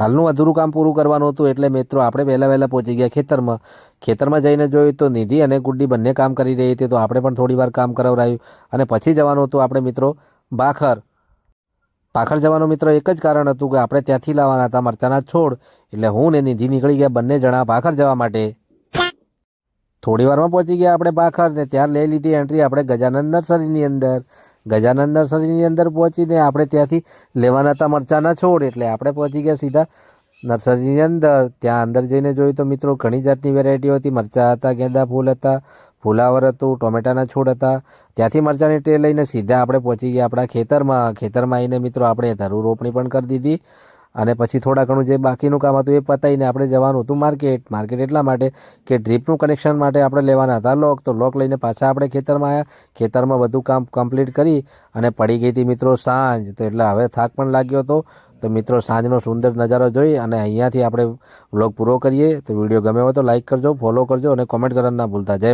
કાલનું અધૂરું કામ પૂરું કરવાનું હતું એટલે મિત્રો આપણે વહેલા વહેલા પહોંચી ગયા ખેતરમાં. ખેતરમાં જઈને જોયું તો નિધિ અને ગુડ્ડી બંને કામ કરી રહી હતી, તો આપણે પણ થોડી વાર કામ કરાવરાયું. અને પછી જવાનું હતું આપણે મિત્રો બાખર. પાખર જવાનું મિત્રો એક જ કારણ હતું કે આપણે ત્યાંથી લાવવાના હતા મરચાના છોડ. એટલે હું ને નિધિ નીકળી ગયા બંને જણા પાખર જવા માટે. થોડી વારમાં પહોંચી ગયા આપણે પાખર ને ત્યાં લઈ લીધી એન્ટ્રી આપણે ગજાનંદ નર્સરીની અંદર. ગજાનંદ નર્સરીની અંદર પહોંચીને આપણે ત્યાંથી લેવાના હતા મરચાના છોડ, એટલે આપણે પહોંચી ગયા સીધા નર્સરીની અંદર. ત્યાં અંદર જઈને જોયું તો મિત્રો ઘણી જાતની વેરાયટીઓ હતી. મરચાં હતા, ગેંદા ફૂલ હતા, ફુલાવર હતું, ટોમેટાના છોડ હતા. ત્યાંથી મરચાંની ટ્રે લઈને સીધા આપણે પહોંચી ગયા આપણા ખેતરમાં. ખેતરમાં આવીને મિત્રો આપણે ધરું રોપણી પણ કરી દીધી. અને પછી થોડા ઘણું જે બાકીનું કામ હતું એ પતાવીને આપણે જવાનું હતું માર્કેટ. માર્કેટ એટલા માટે કે ડ્રીપનું કનેક્શન માટે આપણે લેવાના હતા લોક. તો લોક લઈને પાછા આપણે ખેતરમાં આવ્યા ખેતરમાં બધું કામ કમ્પ્લીટ કરી અને પડી ગઈ હતી મિત્રો સાંજ. તો એટલે હવે થાક પણ લાગ્યો હતો. તો મિત્રો સાંજનો સુંદર નજારો જોઈ અને અહીંયાથી આપણે વ્લોગ પૂરો કરીએ. તો વીડિયો ગમે હોય તો લાઇક કરજો, ફોલો કરજો અને કોમેન્ટ કરવાનું ના ભૂલતા. જય